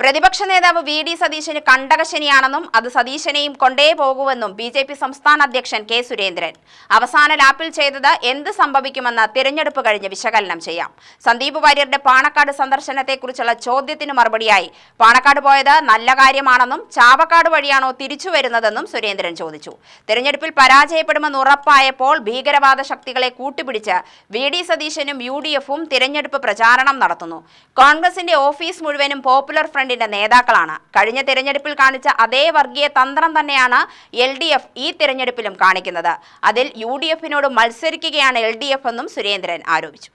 പ്രതിപക്ഷ നേതാവ് V D സതീശന് കണ്ടകശനിയാണെന്നും അത് സതീശനെയും കൊണ്ടേ പോകുമെന്നും ബി ജെ പി സംസ്ഥാന അധ്യക്ഷൻ കെ സുരേന്ദ്രൻ. അവസാന ലാപ്പിൽ ചെയ്തത് എന്ത് സംഭവിക്കുമെന്ന് തിരഞ്ഞെടുപ്പ് കഴിഞ്ഞ് വിശകലനം ചെയ്യാം. സന്ദീപ് വാര്യരുടെ പാണക്കാട് സന്ദർശനത്തെക്കുറിച്ചുള്ള ചോദ്യത്തിന് മറുപടിയായി. പാണക്കാട് പോയത് നല്ല കാര്യമാണെന്നും ചാവക്കാട് വഴിയാണോ തിരിച്ചു വരുന്നതെന്നും സുരേന്ദ്രൻ ചോദിച്ചു. തിരഞ്ഞെടുപ്പിൽ പരാജയപ്പെടുമെന്ന് ഉറപ്പായപ്പോൾ ഭീകരവാദ ശക്തികളെ കൂട്ടുപിടിച്ച് വി ഡി സതീശനും യു ഡി എഫും തിരഞ്ഞെടുപ്പ് പ്രചാരണം നടത്തുന്നു. കോൺഗ്രസിന്റെ ഓഫീസ് മുഴുവനും പോപ്പുലർ ഫ്രണ്ടിന്റെ നേതാക്കളാണ്. കഴിഞ്ഞ തിരഞ്ഞെടുപ്പിൽ കാണിച്ച അതേ വർഗീയ തന്ത്രം തന്നെയാണ് എൽ ഡി എഫ് ഈ തിരഞ്ഞെടുപ്പിലും കാണിക്കുന്നത്. അതിൽ യു ഡി എഫിനോട് മത്സരിക്കുകയാണ് എൽ ഡി എഫ് എന്നും സുരേന്ദ്രൻ ആരോപിച്ചു.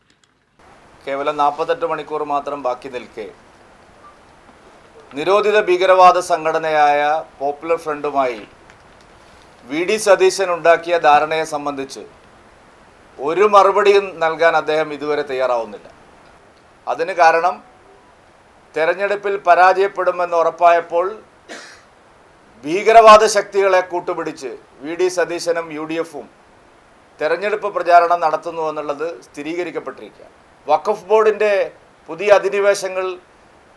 കേവലം നാൽപ്പത്തെട്ട് മണിക്കൂർ മാത്രം ബാക്കി നിൽക്കെ. നിരോധിത ഭീകരവാദ സംഘടനയായ പോപ്പുലർ ഫ്രണ്ടുമായി വി ഡി സതീശൻ ഉണ്ടാക്കിയ ധാരണയെ സംബന്ധിച്ച് ഒരു മറുപടിയും നൽകാൻ അദ്ദേഹം ഇതുവരെ തയ്യാറാവുന്നില്ല. അതിന് കാരണം തെരഞ്ഞെടുപ്പിൽ പരാജയപ്പെടുമെന്ന് ഉറപ്പായപ്പോൾ ഭീകരവാദ ശക്തികളെ കൂട്ടുപിടിച്ച് വി ഡി സതീശനും യു ഡി എഫും തെരഞ്ഞെടുപ്പ് പ്രചാരണം നടത്തുന്നു എന്നുള്ളത് സ്ഥിരീകരിക്കപ്പെട്ടിരിക്കുകയാണ്. വഖഫ് ബോർഡിന്റെ പുതിയ അധിനിവേശങ്ങൾ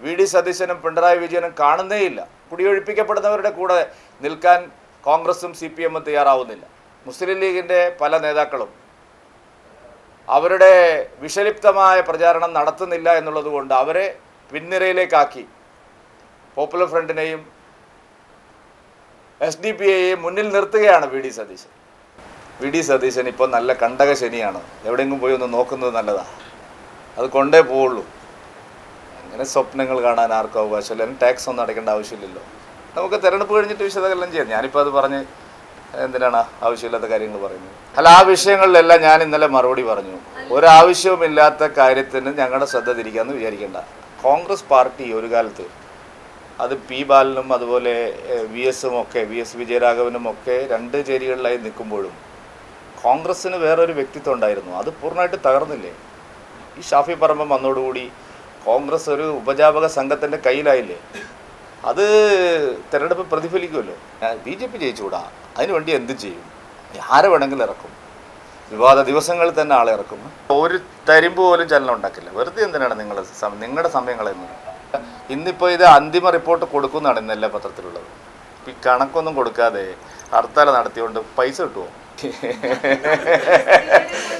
വി ഡി സതീശനും പിണറായി വിജയനും കാണുന്നേയില്ല. കുടിയൊഴിപ്പിക്കപ്പെടുന്നവരുടെ കൂടെ നിൽക്കാൻ കോൺഗ്രസും സി പി എമ്മും തയ്യാറാവുന്നില്ല. മുസ്ലിം ലീഗിന്റെ പല നേതാക്കളും അവരുടെ വിഷലിപ്തമായ പ്രചാരണം നടത്തുന്നില്ല എന്നുള്ളതുകൊണ്ട് അവരെ പിൻനിരയിലേക്കാക്കി. പോപ്പുലർ ഫ്രണ്ടിനെയും എസ് ഡി പി ഐയെയും മുന്നിൽ നിർത്തുകയാണ് V D Satheesan. V D Satheesan ഇപ്പോൾ നല്ല കണ്ടക ശനിയാണ്. എവിടെയെങ്കിലും പോയി ഒന്ന് നോക്കുന്നത് നല്ലതാണ്. അത് കൊണ്ടേ പോവുള്ളൂ. അങ്ങനെ സ്വപ്നങ്ങൾ കാണാൻ ആർക്കും അവകാശമില്ല. അതിന് ടാക്സ് ഒന്നും അടയ്ക്കേണ്ട ആവശ്യമില്ലല്ലോ. നമുക്ക് തിരഞ്ഞെടുപ്പ് കഴിഞ്ഞിട്ട് വിശദകലം ചെയ്യാം. ഞാനിപ്പോൾ അത് പറഞ്ഞ് എന്തിനാണ് ആവശ്യമില്ലാത്ത കാര്യങ്ങൾ പറയുന്നത്? അല്ല ആ വിഷയങ്ങളിലെല്ലാം ഞാൻ ഇന്നലെ മറുപടി പറഞ്ഞു. ഒരാവശ്യവുമില്ലാത്ത കാര്യത്തിന് ഞങ്ങളുടെ ശ്രദ്ധ തിരിക്കാമെന്ന് വിചാരിക്കേണ്ട. കോൺഗ്രസ് പാർട്ടി ഒരു കാലത്ത് അത് പി ബാലനും അതുപോലെ വി എസും ഒക്കെ വി എസ് വിജയരാഘവനും ഒക്കെ രണ്ട് ചേരികളിലായി നിൽക്കുമ്പോഴും കോൺഗ്രസ്സിന് വേറൊരു വ്യക്തിത്വം ഉണ്ടായിരുന്നു. അത് പൂർണമായിട്ട് തകർന്നില്ലേ? ഈ ഷാഫി പറമ്പം വന്നോടുകൂടി കോൺഗ്രസ് ഒരു ഉപജാപക സംഘത്തിന്റെ കയ്യിലായില്ലേ? അത് തിരഞ്ഞെടുപ്പ് പ്രതിഫലിക്കുമല്ലോ. ബി ജെ പി ജയിച്ചുകൂടാ? അതിനുവേണ്ടി എന്ത് ചെയ്യും? ആരെ വേണമെങ്കിലും ഇറക്കും. വിവാദ ദിവസങ്ങളിൽ തന്നെ ആളെ ഇറക്കും ഒരു തരിമ്പ് പോലും ചലനം ഉണ്ടാക്കില്ല. വെറുതെ എന്തിനാണ് നിങ്ങൾ നിങ്ങളുടെ സമയം കളയുന്നത് ഇന്നിപ്പോൾ ഇത് അന്തിമ റിപ്പോർട്ട് കൊടുക്കുന്നതാണ് ഇന്ന് എല്ലാ പത്രത്തിലുള്ളത്. ഈ കണക്കൊന്നും കൊടുക്കാതെ ഹർത്താൽ നടത്തിയോണ്ട് പൈസ കിട്ടുമോ